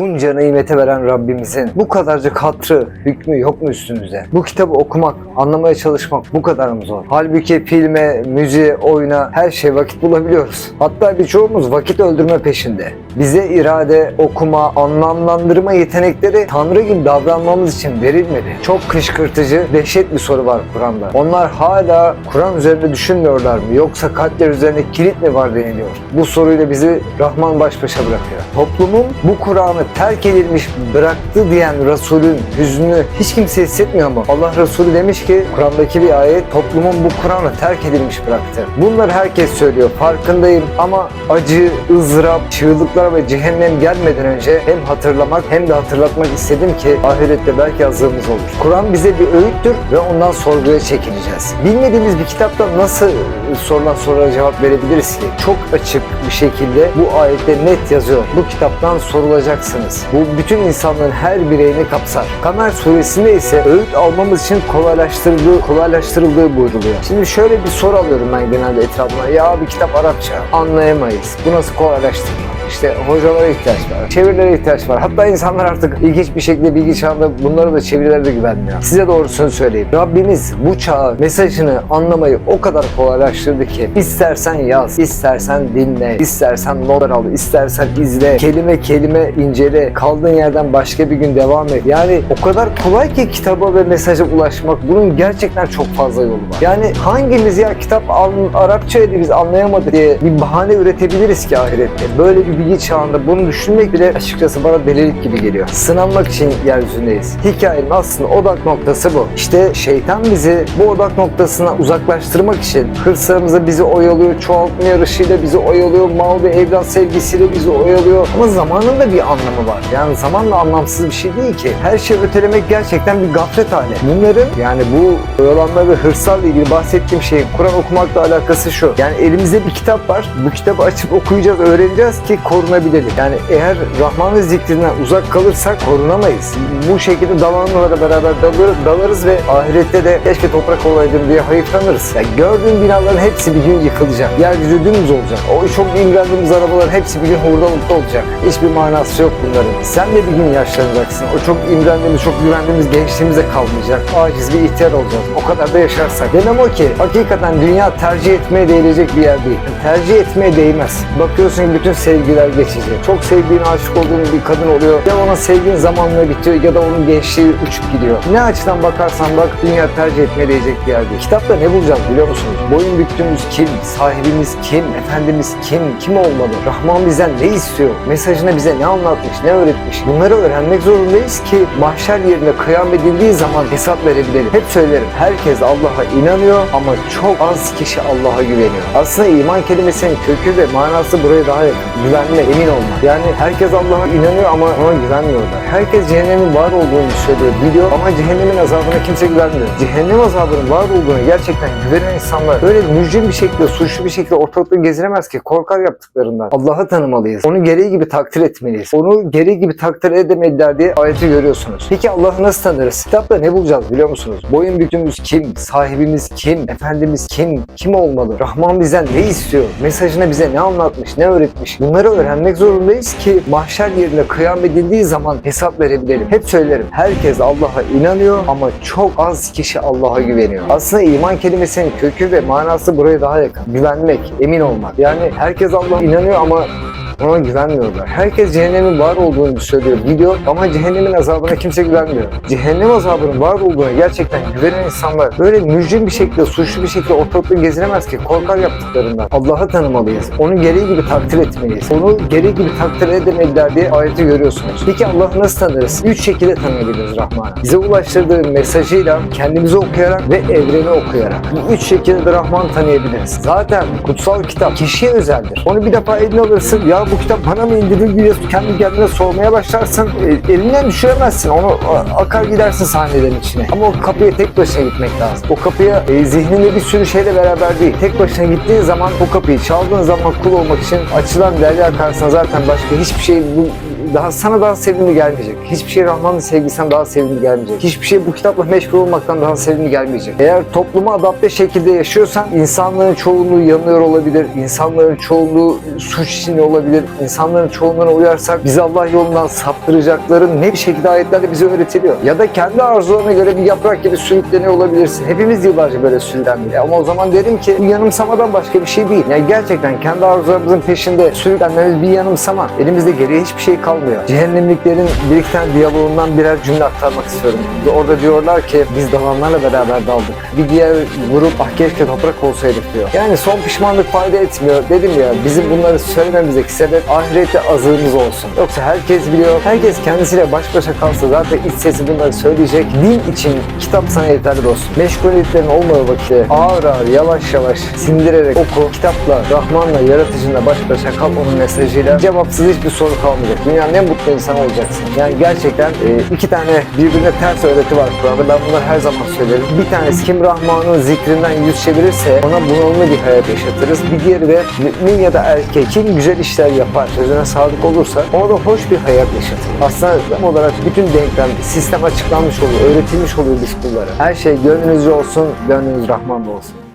Bunca nimete veren Rabbimizin bu kadarcık hatrı, hükmü yok mu üstümüze? Bu kitabı okumak, anlamaya çalışmak bu kadar mı zor? Halbuki filme, müziğe, oyuna her şey vakit bulabiliyoruz. Hatta birçoğumuz vakit öldürme peşinde. Bize irade, okuma, anlamlandırma yetenekleri Tanrı gibi davranmamız için verilmedi. Çok kışkırtıcı, dehşet bir soru var Kur'an'da. Onlar hala Kur'an üzerinde düşünmüyorlar mı? Yoksa kalpler üzerine kilit mi var deniliyor. Bu soruyla bizi Rahman baş başa bırakıyor. Toplumun bu Kur'an'ı terk edilmiş bıraktı diyen Resulün hüznünü hiç kimse hissetmiyor mu? Allah Resulü demiş ki Kur'an'daki bir ayet toplumun bu Kur'an'ı terk edilmiş bıraktı. Bunları herkes söylüyor farkındayım ama acı, ızdırap, çığlıklar ve cehennem gelmeden önce hem hatırlamak hem de hatırlatmak istedim ki ahirette belki azığımız olur. Kur'an bize bir öğüttür ve ondan sorguya çekileceğiz. Bilmediğimiz bir kitapta nasıl sorulan sorulara cevap verebiliriz ki? Çok açık bir şekilde bu ayette net yazıyor. Bu kitaptan sorulacaksınız. Bu bütün insanlığın her bireyini kapsar. Kamer suresinde ise öğüt almamız için kolaylaştırıldığı, kolaylaştırıldığı buyruluyor. Şimdi şöyle bir soru alıyorum ben genelde etrafıma. Ya bir kitap Arapça anlayamayız. Bu nasıl kolaylaştırma? İşte hocalara ihtiyaç var, çevirilere ihtiyaç var. Hatta insanlar artık ilginç bir şekilde bilgi çağında bunlara da çevirilere de güvenmiyor. Size doğrusunu söyleyeyim. Rabbimiz bu çağa mesajını anlamayı o kadar kolaylaştırdı ki istersen yaz, istersen dinle, istersen notlar al, istersen izle, kelime kelime incele, kaldığın yerden başka bir gün devam et. Yani o kadar kolay ki kitaba ve mesaja ulaşmak. Bunun gerçekten çok fazla yolu var. Yani hangimiz ya kitap Arapçaydı biz anlayamadık diye bir bahane üretebiliriz ki ahirette. Böyle bir bilgi çağında bunu düşünmek bile açıkçası bana delilik gibi geliyor. Sınanmak için yeryüzündeyiz. Hikayenin aslında odak noktası bu. İşte şeytan bizi bu odak noktasına uzaklaştırmak için hırslarımıza bizi oyalıyor, çoğaltma yarışıyla bizi oyalıyor, mal ve evlat sevgisiyle bizi oyalıyor. Ama zamanın da bir anlamı var. Yani zaman da anlamsız bir şey değil ki. Her şeyi ötelemek gerçekten bir gaflet hali. Bunların yani bu oyalanma ve hırslarla ilgili bahsettiğim şeyin Kur'an okumakla alakası şu. Yani elimizde bir kitap var. Bu kitabı açıp okuyacağız, öğreneceğiz ki korunabilelim. Yani eğer Rahman'ın zikrinden uzak kalırsak korunamayız. Bu şekilde dalanmalara beraber dalır, dalarız ve ahirette de keşke toprak olaydım diye hayıflanırız. Yani gördüğün binaların hepsi bir gün yıkılacak. Yeryüzü dümdüz olacak. O çok imrendiğimiz arabaların hepsi bir gün hurdalıkta olacak. Hiçbir manası yok bunların. Sen de bir gün yaşlanacaksın. O çok imrendiğimiz, çok güvendiğimiz gençliğimize kalmayacak. Aciz bir ihtiyar olacağız. O kadar da yaşarsak. Demem o ki hakikaten dünya tercih etmeye değilecek bir yer değil. Tercih etmeye değmez. Bakıyorsun bütün sevgiler geçici. Çok sevdiğin, aşık olduğun bir kadın oluyor. Ya ona sevdiğin zamanla bitiyor ya da onun gençliği uçup gidiyor. Ne açıdan bakarsan bak dünya tercih etmeye değecek bir yer değil. Kitapta ne bulacağız biliyor musunuz? Boyun büktüğümüz kim? Sahibimiz kim? Efendimiz kim? Kim olmalı? Rahman bizden ne istiyor? Mesajını bize ne anlatmış, ne öğretmiş? Bunları öğrenmek zorundayız ki mahşer yerine kıyam edildiği zaman hesap verebilelim. Hep söylerim. Herkes Allah'a inanıyor ama çok az kişi Allah'a güveniyor. Aslında iman kelimesinin kökü ve manası buraya daha yakın. Güvenme, emin olma. Yani herkes Allah'a inanıyor ama ona güvenmiyorlar. Herkes cehennemin var olduğunu söylüyor, biliyor ama cehennemin azabına kimse güvenmiyor. Cehennem azabının var olduğunu gerçekten güvenen insanlar böyle mücrim bir şekilde, suçlu bir şekilde ortalıkta geziremez ki. Korkar yaptıklarından. Allah'ı tanımalıyız. Onu gereği gibi takdir etmeliyiz. Onu gereği gibi takdir edemediler diye ayeti görüyorsunuz. Peki Allah'ı nasıl tanırız? Kitapta ne bulacağız biliyor musunuz? Boyun büktüğümüz kim? Sahibimiz kim? Efendimiz kim? Kim olmalı? Rahman bizden ne istiyor? Mesajını bize ne anlatmış? Ne öğretmiş? Bunları öğrenmek zorundayız ki mahşer yerine kıyam edildiği zaman hesap verebilelim. Hep söylerim. Herkes Allah'a inanıyor ama çok az kişi Allah'a güveniyor. Aslında iman kelimesinin kökü ve manası buraya daha yakın. Güvenmek, emin olmak. Yani herkes Allah'a inanıyor ama ona güvenmiyorlar. Herkes cehennemin var olduğunu söylüyor, biliyor ama cehennemin azabına kimse güvenmiyor. Cehennem azabının var olduğuna gerçekten güvenen insanlar böyle mücrim bir şekilde, suçlu bir şekilde ortalıkta gezinemez ki. Korkar yaptıklarından. Allah'ı tanımalıyız. Onu gereği gibi takdir etmeliyiz. Onu gereği gibi takdir edemediler diye ayeti görüyorsunuz. Peki Allah'ı nasıl tanırız? Üç şekilde tanıyabiliriz Rahman'ı. Bize ulaştırdığı mesajıyla, kendimizi okuyarak ve evreni okuyarak. Bu üç şekilde de Rahman'ı tanıyabiliriz. Zaten kutsal kitap kişiye özeldir. Onu bir defa eline alırsın. Ya bu kitap bana mı indirildi diye kendi kendine sormaya başlarsın. E, elinden düşüremezsin. Onu a- akar gidersin sahnelerin içine. Ama o kapıya tek başına gitmek lazım. O kapıya e, zihninde bir sürü şeyle beraber değil. Tek başına gittiğin zaman o kapıyı çaldığın zaman kul olmak için açılan derya karşısına zaten başka hiçbir şey bu daha sana daha sevimli gelmeyecek. Hiçbir şey Rahman'ın sevgisinden daha sevimli gelmeyecek. Hiçbir şey bu kitapla meşgul olmaktan daha sevimli gelmeyecek. Eğer topluma adapte şekilde yaşıyorsan insanların çoğunluğu yanılıyor olabilir. insanların çoğunluğu suç içinde olabilir. insanların çoğunluğuna uyarsak bizi Allah yolundan saptıracakların ne bir şekilde ayetlerle bize öğretiliyor. Ya da kendi arzularına göre bir yaprak gibi sürükleniyor olabilirsin. Hepimiz yıllarca böyle sürüklendik. Ama o zaman dedim ki bu yanımsamadan başka bir şey değil. Yani gerçekten kendi arzularımızın peşinde sürüklenmemiz bir yanımsama. Elimizde geriye hiçbir şey kalmıyor. Cehennemliklerin bir iki tane diyaloğundan birer cümle aktarmak istiyorum. Orada diyorlar ki biz dalanlarla beraber daldık. Bir diğer grup ah keşke toprak olsaydık diyor. Yani son pişmanlık fayda etmiyor. Dedim ya bizim bunları söylememizdeki sebep ahirette azığımız olsun. Yoksa herkes biliyor. Herkes kendisiyle baş başa kalsa zaten iç sesi bunları söyleyecek. Din için kitap sana yeterli dostum. Meşguliyetlerin olmadığı vakitte ağır ağır yavaş yavaş sindirerek oku. Kitapla, Rahman'la, yaratıcınla baş başa kal onun mesajıyla. Cevapsız hiçbir soru kalmayacak. Dünyanın en mutlu insanı olacaksın. Yani gerçekten e, iki tane birbirine ters öğreti var Kur'an'da. Ben bunları her zaman söylerim. Bir tanesi kim Rahman'ın zikrinden yüz çevirirse ona bunalımlı bir hayat yaşatırız. Bir diğeri de mümin ya da erkek kim güzel işler yapar, sözüne sadık olursa ona da hoş bir hayat yaşatır. Aslında tam olarak bütün denklem, sistem açıklanmış oluyor, öğretilmiş oluyor biz kullara. Her şey gönlünüzce olsun, gönlünüz Rahman'da olsun.